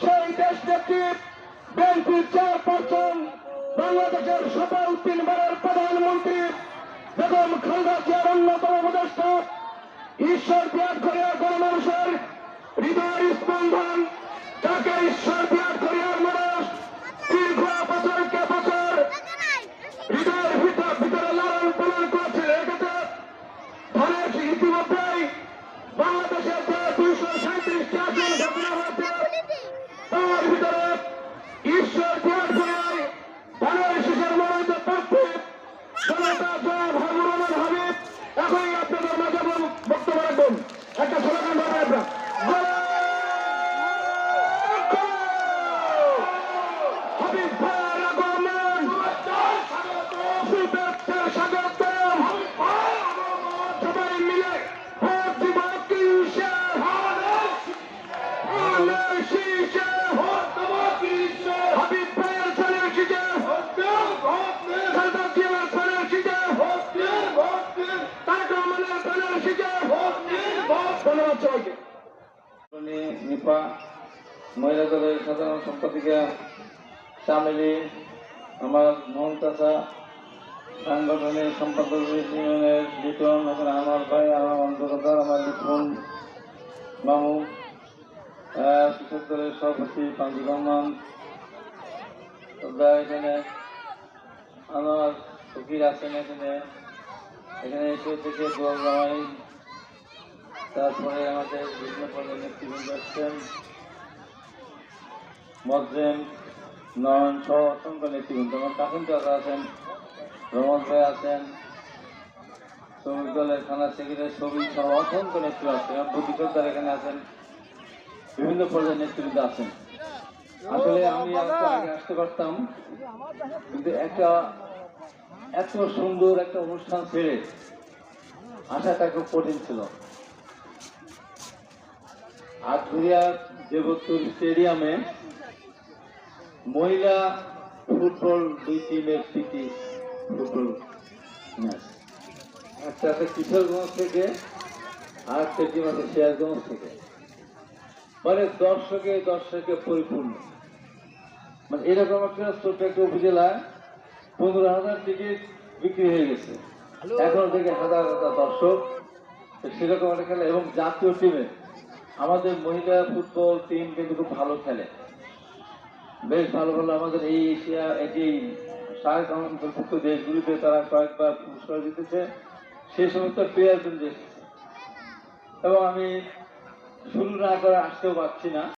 সেই দেশ নেত্রী বিএনপির চেয়ারপারসন বাংলাদেশের সফল তিনবারের প্রধানমন্ত্রী বেগম খালদা জিয়ার অন্যতম উপদেষ্টা, ঈশ্বর বিয়াদ করে গণমানুষের হৃদয়ের স্পন্দন তাকে ঈশ্বর বিয়াদ নিপা, মহিলা দলের সাধারণ সম্পাদিকা চামেলি আমার মোহন চাচা, সাংগঠনিক সম্পাদক ইউনিয়নের লিটন, এখানে আমার ভাই, আমার অন্তর্গতার আমার লিটন মামু কৃষক দলের সভাপতি পাঞ্জুর রহমান এখানে আমার ফকির আছেন এখানে। এখানে এসে থেকে জামাই তারপরে আমাদের বিভিন্ন পদের নেতৃবৃন্দ আসছেন মজ্জেম নয়ন সহ অসংখ্য নেতৃবৃন্দ আমার কাকুন চাচা আছেন, রমন ভাই আছেন, শ্রমিক দলের থানা সেক্রেটারি শ্রমিক সহ অসংখ্য নেতৃত্ব আছেন সরকার এখানে আছেন। বিভিন্ন পর্যায়ের নেতৃবৃন্দ আছেন। আসলে আমি আগে আসতে পারতাম, কিন্তু একটা এত সুন্দর একটা অনুষ্ঠান ছেড়ে আসাটা খুব কঠিন ছিল। আটঘরিয়া দেবত্তর স্টেডিয়ামে মহিলা ফুটবল দুই টিমের প্রীতি ফুটবল ম্যাচ। একটা আছে কিশোরগঞ্জ থেকে আর একটা টিম আছে সিরাজগঞ্জ থেকে। মানে দর্শকে দর্শকে পরিপূর্ণ। মানে এরকম একটা ছোট্ট একটা উপজেলায় পনেরো হাজার টিকিট বিক্রি হয়ে গেছে। এখন থেকে হাজার হাজার দর্শক সেরকম একটা খেলা এবং জাতীয় টিমে আমাদের মহিলা ফুটবল টিম কিন্তু খুব ভালো খেলে। বেশ ভালো ভালো আমাদের এই এশিয়া এটি সার্ক অন্তর্ভুক্ত দেশগুলিতে তারা কয়েকবার পুরস্কার জিতেছে। সেই সমস্ত প্লেয়ার কিন্তু এবং আমি শুরু না করে আসতেও পারছি না।